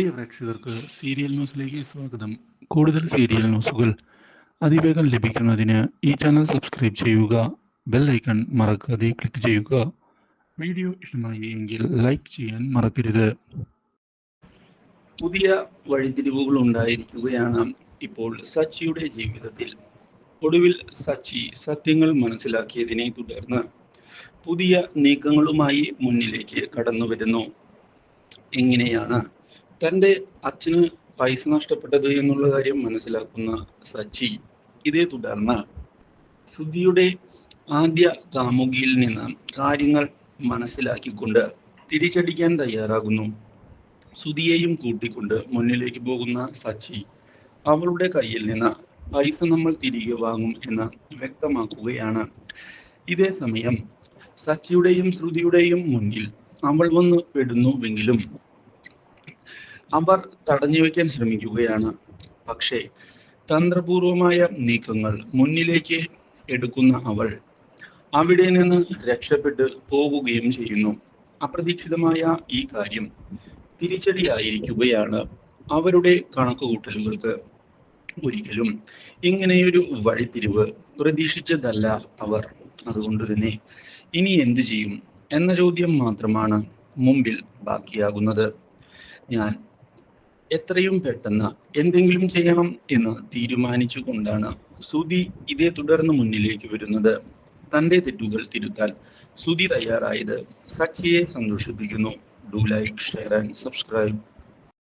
പ്രിയ പ്രേക്ഷകർക്ക് സീരിയൽ ന്യൂസിലേക്ക് സ്വാഗതം. കൂടുതൽ സീരിയൽ ന്യൂസുകൾ അതിവേഗം ലഭിക്കുന്നതിന് ഈ ചാനൽ സബ്സ്ക്രൈബ് ചെയ്യുക ബെൽ ഐക്കൺ മറക്കാതെ ക്ലിക്ക് ചെയ്യുക. വീഡിയോ ഇഷ്ടമായി എങ്കിൽ ലൈക്ക് ചെയ്യാൻ മറക്കരുത്. പുതിയ വഴിതിരിവുകൾ ഉണ്ടായിരിക്കുകയാണ് ഇപ്പോൾ സച്ചിയുടെ ജീവിതത്തിൽ. ഒടുവിൽ സച്ചി സത്യങ്ങൾ മനസ്സിലാക്കിയതിനെ തുടർന്ന് പുതിയ നീക്കങ്ങളുമായി മുന്നിലേക്ക് കടന്നു വരുന്നു എങ്ങനെയാണ് തന്റെ അച്ഛന് പൈസ നഷ്ടപ്പെട്ടത് എന്നുള്ള കാര്യം മനസ്സിലാക്കുന്ന സച്ചി ഇതേ തുടർന്ന് സുധിയുടെ ആദ്യ കാമുകിയിൽ നിന്ന് കാര്യങ്ങൾ മനസ്സിലാക്കിക്കൊണ്ട് തിരിച്ചടിക്കാൻ തയ്യാറാകുന്നു. സുധിയെയും കൂട്ടിക്കൊണ്ട് മുന്നിലേക്ക് പോകുന്ന സച്ചി അവളുടെ കയ്യിൽ നിന്ന് പൈസ നമ്മൾ തിരികെ വാങ്ങും എന്ന് വ്യക്തമാക്കുകയാണ്. ഇതേ സമയം സച്ചിയുടെയും ശ്രുതിയുടെയും മുന്നിൽ അവൾ വന്ന് പെടുന്നുവെങ്കിലും അവർ തടഞ്ഞു വെക്കാൻ ശ്രമിക്കുകയാണ്. പക്ഷേ തന്ത്രപൂർവമായ നീക്കങ്ങൾ മുന്നിലേക്ക് എടുക്കുന്ന അവൾ അവിടെ നിന്ന് രക്ഷപ്പെട്ട് പോവുകയും ചെയ്യുന്നു. അപ്രതീക്ഷിതമായ ഈ കാര്യം തിരിച്ചടിയായിരിക്കുകയാണ് അവരുടെ കണക്കുകൂട്ടലുകൾക്ക് ഒരിക്കലും ഇങ്ങനെയൊരു വഴിത്തിരിവ് പ്രതീക്ഷിച്ചതല്ല അവർ. അതുകൊണ്ട് തന്നെ ഇനി എന്തു ചെയ്യും എന്ന ചോദ്യം മാത്രമാണ് മുമ്പിൽ ബാക്കിയാകുന്നത്. ഞാൻ എത്രയും പെട്ടെന്ന് എന്തെങ്കിലും ചെയ്യണം എന്ന് തീരുമാനിച്ചുകൊണ്ടാണ് സുധി ഇതേ തുടർന്ന് മുന്നിലേക്ക് വരുന്നത്. തന്റെ തെറ്റുകൾ തിരുത്താൻ സുധി തയ്യാറായത് സച്ചിയെ സന്തോഷിപ്പിക്കുന്നു. Do like share and subscribe